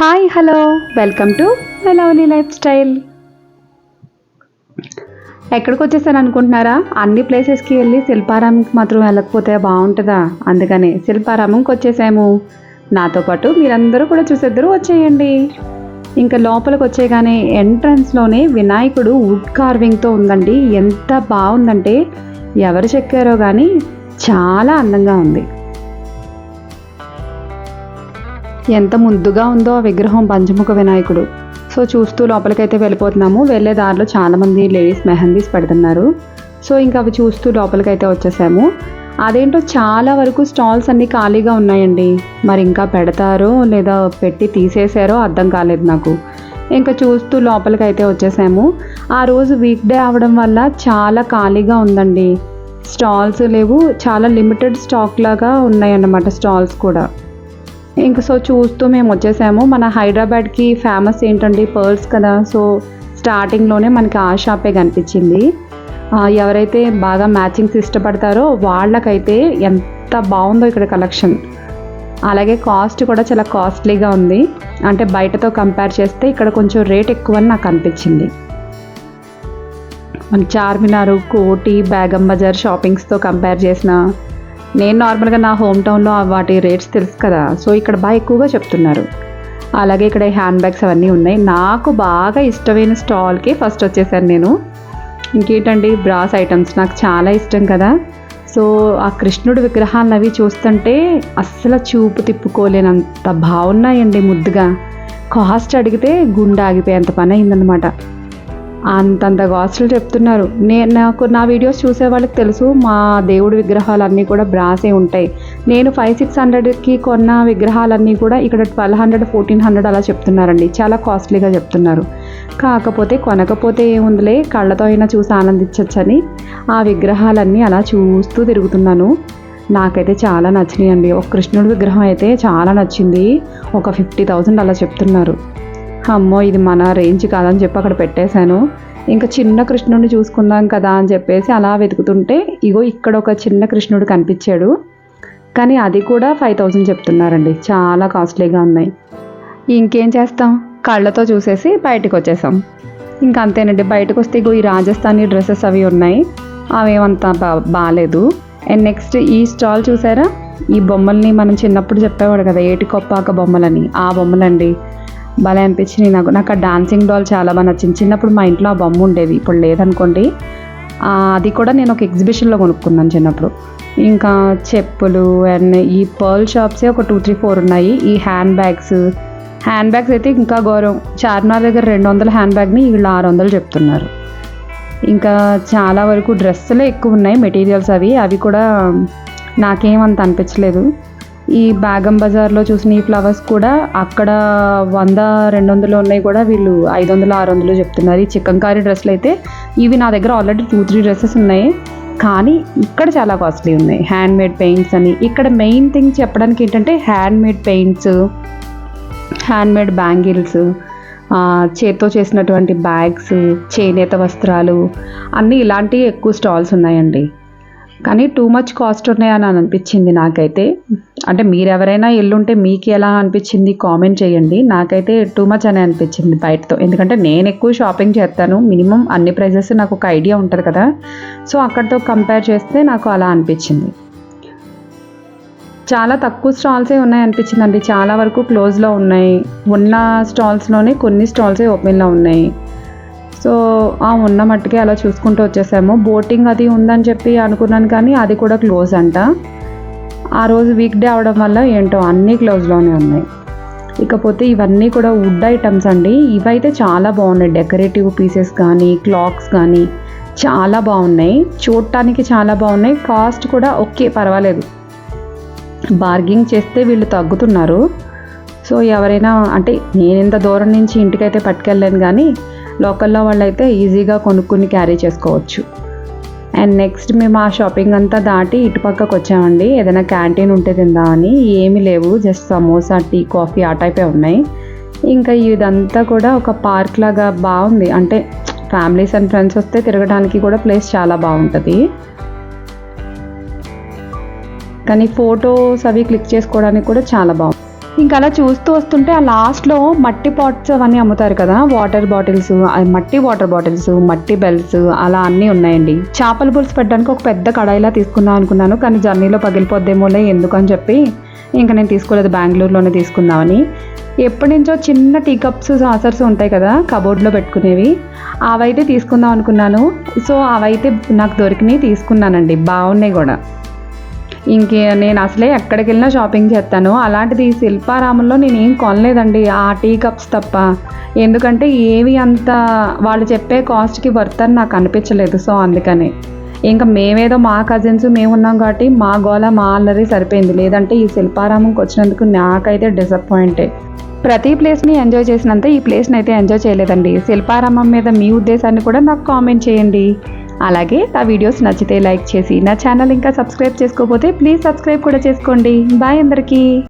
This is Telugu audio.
Hi hello. Welcome to lovely lifestyle. ఎక్కడికి వచ్చేసాను అనుకుంటున్నారా? అన్ని ప్లేసెస్కి వెళ్ళి శిల్పారామంకి మాత్రం వెళ్ళకపోతే బాగుంటుందా? అందుకని శిల్పారామంకి వచ్చేసాము. నాతో పాటు మీరందరూ కూడా చూసేద్దరు వచ్చేయండి. ఇంకా లోపలికి వచ్చేగానే ఎంట్రన్స్లోనే వినాయకుడు వుడ్ కార్వింగ్తో ఉందండి. ఎంత బాగుందంటే ఎవరు చెక్కారో కానీ చాలా అందంగా ఉంది. ఎంత ముద్దుగా ఉందో ఆ విగ్రహం పంచముఖ వినాయకుడు. సో చూస్తూ లోపలికైతే వెళ్ళిపోతున్నాము. వెళ్ళే దారిలో చాలామంది లేడీస్ మెహందీస్ పెడుతున్నారు. సో ఇంకా అవి చూస్తూ లోపలికైతే వచ్చేసాము. అదేంటో చాలా వరకు స్టాల్స్ అన్నీ ఖాళీగా ఉన్నాయండి. మరి ఇంకా పెడతారో లేదా పెట్టి తీసేసారో అర్థం కాలేదు నాకు. ఇంకా చూస్తూ లోపలికైతే వచ్చేసాము. ఆ రోజు వీక్ డే అవడం వల్ల చాలా ఖాళీగా ఉందండి. స్టాల్స్ లేవు. చాలా లిమిటెడ్ స్టాక్ లాగా ఉన్నాయన్నమాట స్టాల్స్ కూడా. ఇంక సో చూస్తూ మేము వచ్చేసాము. మన హైదరాబాద్కి ఫేమస్ ఏంటండి పర్ల్స్ కదా? సో స్టార్టింగ్లోనే మనకి ఆ షాపే కనిపించింది. ఎవరైతే బాగా మ్యాచింగ్స్ ఇష్టపడతారో వాళ్ళకైతే ఎంత బాగుందో ఇక్కడ కలెక్షన్ అలాగే కాస్ట్ కూడా చాలా కాస్ట్లీగా ఉంది. అంటే బయటతో కంపేర్ చేస్తే ఇక్కడ కొంచెం రేట్ ఎక్కువ అని నాకు అనిపించింది. మన చార్మినార్ కోటి బేగం బజార్ షాపింగ్స్తో కంపేర్ చేసిన నేను నార్మల్గా నా హోమ్ టౌన్లో వాటి రేట్స్ తెలుసు కదా సో ఇక్కడ బాగా ఎక్కువగా చెప్తున్నారు. అలాగే ఇక్కడ హ్యాండ్ బ్యాగ్స్ అవన్నీ ఉన్నాయి. నాకు బాగా ఇష్టమైన స్టాల్కి ఫస్ట్ వచ్చేసాను నేను. ఇంకేంటండి బ్రాస్ ఐటమ్స్ నాకు చాలా ఇష్టం కదా. సో ఆ కృష్ణుడి విగ్రహాలను అవి చూస్తుంటే అస్సలు చూపు తిప్పుకోలేనంత బాగున్నాయండి ముద్దుగా. కాస్ట్ అడిగితే గుండె ఆగిపోయేంత పని అయిందనమాట అంతంత కాస్ట్లు చెప్తున్నారు. నేను నాకు నా వీడియోస్ చూసే వాళ్ళకి తెలుసు మా దేవుడి విగ్రహాలన్నీ కూడా బ్రాసే ఉంటాయి. నేను ఫైవ్ సిక్స్ హండ్రెడ్కి కొన్న విగ్రహాలన్నీ కూడా ఇక్కడ ట్వెల్వ్ హండ్రెడ్ ఫోర్టీన్ హండ్రెడ్ అలా చెప్తున్నారండి. చాలా కాస్ట్లీగా చెప్తున్నారు. కాకపోతే కొనకపోతే ఏముందిలే కళ్ళతో అయినా చూసి ఆనందించవచ్చని ఆ విగ్రహాలన్నీ అలా చూస్తూ తిరుగుతున్నాను. నాకైతే చాలా నచ్చినాయండి. ఒక కృష్ణుడి విగ్రహం అయితే చాలా నచ్చింది. ఒక ఫిఫ్టీ థౌజండ్ అలా చెప్తున్నారు. అమ్మో ఇది మన రేంజ్ కాదని చెప్పి అక్కడ పెట్టేశాను. ఇంకా చిన్న కృష్ణుడిని చూసుకుందాం కదా అని చెప్పేసి అలా వెతుకుతుంటే ఇగో ఇక్కడ ఒక చిన్న కృష్ణుడు కనిపించాడు. కానీ అది కూడా ఫైవ్ థౌజండ్ చెప్తున్నారండి. చాలా కాస్ట్లీగా ఉన్నాయి. ఇంకేం చేస్తాం? కళ్ళతో చూసేసి బయటకు వచ్చేసాం. ఇంకా అంతేనండి. బయటకు వస్తే ఇగో ఈ రాజస్థానీ డ్రెస్సెస్ అవి ఉన్నాయి. అవేమంత బా బాగాలేదు అండ్ నెక్స్ట్ ఈ స్టాల్ చూసారా? ఈ బొమ్మల్ని మనం చిన్నప్పుడు చెప్పేవాడు కదా ఏటి కొప్పాక బొమ్మలని. ఆ బొమ్మలండి. భలే అనిపించింది నాకు. నాకు ఆ డాన్సింగ్ డాల్ చాలా బాగా నచ్చింది. చిన్నప్పుడు మా ఇంట్లో ఆ బొమ్మ ఉండేది. ఇప్పుడు లేదనుకోండి. అది కూడా నేను ఒక ఎగ్జిబిషన్లో కొనుక్కున్నాను చిన్నప్పుడు. ఇంకా చెప్పులు అండ్ ఈ పర్ల్ షాప్సే ఒక టూ త్రీ ఫోర్ ఉన్నాయి. ఈ హ్యాండ్ బ్యాగ్స్ హ్యాండ్ బ్యాగ్స్ అయితే ఇంకా గౌరవం. చార్మినార్ దగ్గర రెండు వందల హ్యాండ్ బ్యాగ్ని వీళ్ళు ఆరు వందలు చెప్తున్నారు. ఇంకా చాలా వరకు డ్రెస్సులే ఎక్కువ ఉన్నాయి. మెటీరియల్స్ అవి. అవి కూడా నాకేమంత అనిపించలేదు. ఈ బాగం బజార్లో చూసిన ఈ ఫ్లవర్స్ కూడా అక్కడ వంద రెండు వందలు ఉన్నాయి కూడా వీళ్ళు ఐదు వందలు ఆరు వందలు చెప్తున్నారు. ఈ చికెన్ కారీ డ్రెస్సులు అయితే ఇవి నా దగ్గర ఆల్రెడీ టూ త్రీ డ్రెస్సెస్ ఉన్నాయి. కానీ ఇక్కడ చాలా కాస్ట్లీ ఉన్నాయి. హ్యాండ్ మేడ్ పెయింట్స్ అని. ఇక్కడ మెయిన్ థింగ్ చెప్పడానికి ఏంటంటే handmade paints handmade bangles చేత్తో చేసినటువంటి బ్యాగ్స్ చేనేత వస్త్రాలు అన్నీ ఇలాంటివి ఎక్కువ స్టాల్స్ ఉన్నాయండి. కానీ టూ మచ్ కాస్ట్ ఉన్నాయని అనిపించింది నాకైతే. అంటే మీరు ఎవరైనా ఎల్లుంటే మీకు ఎలా అనిపించింది కామెంట్ చేయండి. నాకైతే టూ మచ్ అని అనిపించింది బయటతో. ఎందుకంటే నేను ఎక్కువ షాపింగ్ చేస్తాను. మినిమం అన్ని ప్రైజెస్ నాకు ఒక ఐడియా ఉంటుంది కదా. సో అక్కడితో కంపేర్ చేస్తే నాకు అలా అనిపించింది. చాలా తక్కువ స్టాల్సే ఉన్నాయి అనిపించిందండి చాలా వరకు క్లోజ్లో ఉన్నాయి. ఉన్న స్టాల్స్లోనే కొన్ని స్టాల్సే ఓపెన్లో ఉన్నాయి. సో ఆ ఉన్న మట్టుకే అలా చూసుకుంటూ వచ్చేసాము. బోటింగ్ అది ఉందని చెప్పి అనుకున్నాను కానీ అది కూడా క్లోజ్ అంట. ఆ రోజు వీక్ డే అవడం వల్ల ఏంటో అన్నీ క్లోజ్లోనే ఉన్నాయి. ఇకపోతే ఇవన్నీ కూడా వుడ్ ఐటమ్స్ అండి. ఇవైతే చాలా బాగున్నాయి. డెకరేటివ్ పీసెస్ కానీ క్లాక్స్ కానీ చాలా బాగున్నాయి. చూడటానికి చాలా బాగున్నాయి. కాస్ట్ కూడా ఓకే పర్వాలేదు. బార్గింగ్ చేస్తే వీళ్ళు తగ్గుతున్నారు. సో ఎవరైనా అంటే నేను ఇంత దూరం నుంచి ఇంటికైతే పట్టుకెళ్ళాను కానీ లోకల్లో వాళ్ళైతే ఈజీగా కొనుక్కుని క్యారీ చేసుకోవచ్చు. అండ్ నెక్స్ట్ మేము ఆ షాపింగ్ అంతా దాటి ఇటుపక్కకు వచ్చామండి. ఏదైనా క్యాంటీన్ ఉంటే తిందామని ఏమీ లేవు. జస్ట్ సమోసా టీ కాఫీ ఆ టైపే ఉన్నాయి. ఇంకా ఇదంతా కూడా ఒక పార్క్ లాగా బాగుంది. అంటే ఫ్యామిలీస్ అండ్ ఫ్రెండ్స్ వస్తే తిరగడానికి కూడా ప్లేస్ చాలా బాగుంటుంది. కానీ ఫొటోస్ అవి క్లిక్ చేసుకోవడానికి కూడా చాలా బాగుంది. ఇంకా అలా చూస్తూ వస్తుంటే ఆ లాస్ట్లో మట్టి పాట్స్ అవన్నీ అమ్ముతారు కదా వాటర్ బాటిల్స్ మట్టి వాటర్ బాటిల్స్ మట్టి బెల్స్ అలా అన్నీ ఉన్నాయండి. చేపల పులుసు పెట్టడానికి ఒక పెద్ద కడాయిలా తీసుకుందాం అనుకున్నాను కానీ జర్నీలో పగిలిపోద్దేమోలే ఎందుకని చెప్పి ఇంకా నేను తీసుకోలేదు బెంగళూరులోనే తీసుకుందామని. ఎప్పటి నుంచో చిన్న టీ కప్స్ సాసర్స్ ఉంటాయి కదా కబోర్డ్లో పెట్టుకునేవి. అవైతే తీసుకుందాం అనుకున్నాను. సో అవైతే నాకు దొరికినాయి తీసుకున్నానండి బాగున్నాయి కూడా. ఇంకే నేను అసలే ఎక్కడికి వెళ్ళినా షాపింగ్ చేస్తాను. అలాంటిది ఈ శిల్పారామంలో నేను ఏం కొనలేదండి. ఆ టీ కప్స్ తప్ప. ఎందుకంటే ఏవి అంత వాళ్ళు చెప్పే కాస్ట్కి వర్త్ అని నాకు అనిపించలేదు. సో అందుకని. ఇంకా మేమేదో మా కజిన్స్ మేము ఉన్నాం కాబట్టి మా గోల మా అల్లరి సరిపోయింది. లేదంటే ఈ శిల్పారామంకి వచ్చినందుకు నాకైతే డిసప్పాయింటే ప్రతి ప్లేస్ని ఎంజాయ్ చేసినంత ఈ ప్లేస్ని అయితే ఎంజాయ్ చేయలేదండి. శిల్పారామం మీద మీ ఉద్దేశాన్ని కూడా నాకు కామెంట్ చేయండి. అలాగే నా వీడియోస్ నచ్చితే లైక్ చేసి నా ఛానల్ ఇంకా సబ్స్క్రైబ్ చేసుకోకపోతే ప్లీజ్ సబ్స్క్రైబ్ కూడా చేసుకోండి. బాయ్ అందరికీ.